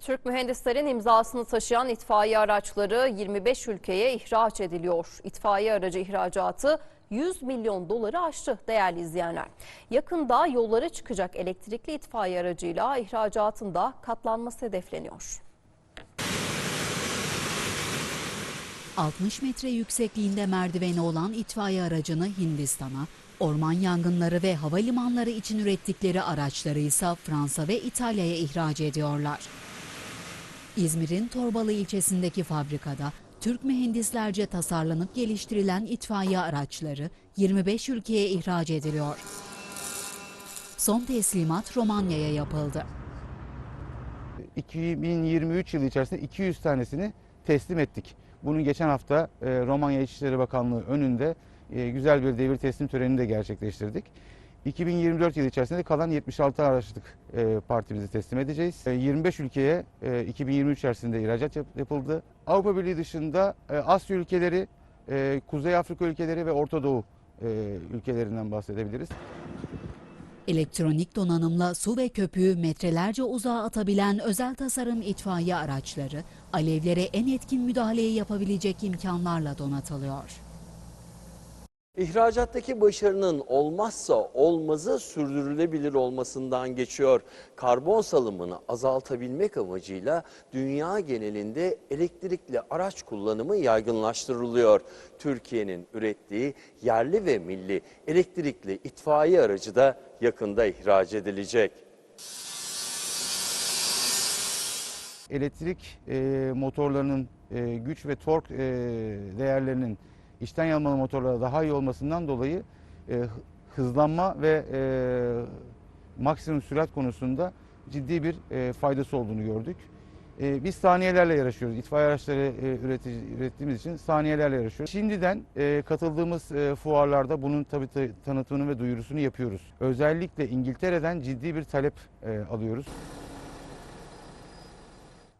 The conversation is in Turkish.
Türk mühendislerin imzasını taşıyan itfaiye araçları 25 ülkeye ihraç ediliyor. İtfaiye aracı ihracatı 100 milyon doları aştı değerli izleyenler. Yakında yollara çıkacak elektrikli itfaiye aracıyla ihracatın da katlanması hedefleniyor. 60 metre yüksekliğinde merdiveni olan itfaiye aracını Hindistan'a, orman yangınları ve havalimanları için ürettikleri araçları ise Fransa ve İtalya'ya ihraç ediyorlar. İzmir'in Torbalı ilçesindeki fabrikada Türk mühendislerce tasarlanıp geliştirilen itfaiye araçları 25 ülkeye ihraç ediliyor. Son teslimat Romanya'ya yapıldı. 2023 yılı içerisinde 200 tanesini teslim ettik. Bunu geçen hafta e, Romanya İçişleri Bakanlığı önünde e, güzel bir devir teslim törenini de gerçekleştirdik. 2024 yılı içerisinde kalan 76 araçlık e, partimizi teslim edeceğiz. E, 25 ülkeye e, 2023 içerisinde ihracat yap- yapıldı. Avrupa Birliği dışında e, Asya ülkeleri, e, Kuzey Afrika ülkeleri ve Orta Doğu e, ülkelerinden bahsedebiliriz. Elektronik donanımla su ve köpüğü metrelerce uzağa atabilen özel tasarım itfaiye araçları alevlere en etkin müdahaleyi yapabilecek imkanlarla donatılıyor. İhracattaki başarının olmazsa olmazı sürdürülebilir olmasından geçiyor. Karbon salımını azaltabilmek amacıyla dünya genelinde elektrikli araç kullanımı yaygınlaştırılıyor. Türkiye'nin ürettiği yerli ve milli elektrikli itfaiye aracı da yakında ihraç edilecek. elektrik e, motorlarının e, güç ve tork e, değerlerinin içten yanmalı motorlara daha iyi olmasından dolayı e, hı- hızlanma ve e, maksimum sürat konusunda ciddi bir e, faydası olduğunu gördük. E, biz saniyelerle yarışıyoruz. İtfaiye araçları e, üretici, ürettiğimiz için saniyelerle yarışıyoruz. Şimdiden e, katıldığımız e, fuarlarda bunun tabii ta- tanıtımını ve duyurusunu yapıyoruz. Özellikle İngiltere'den ciddi bir talep e, alıyoruz.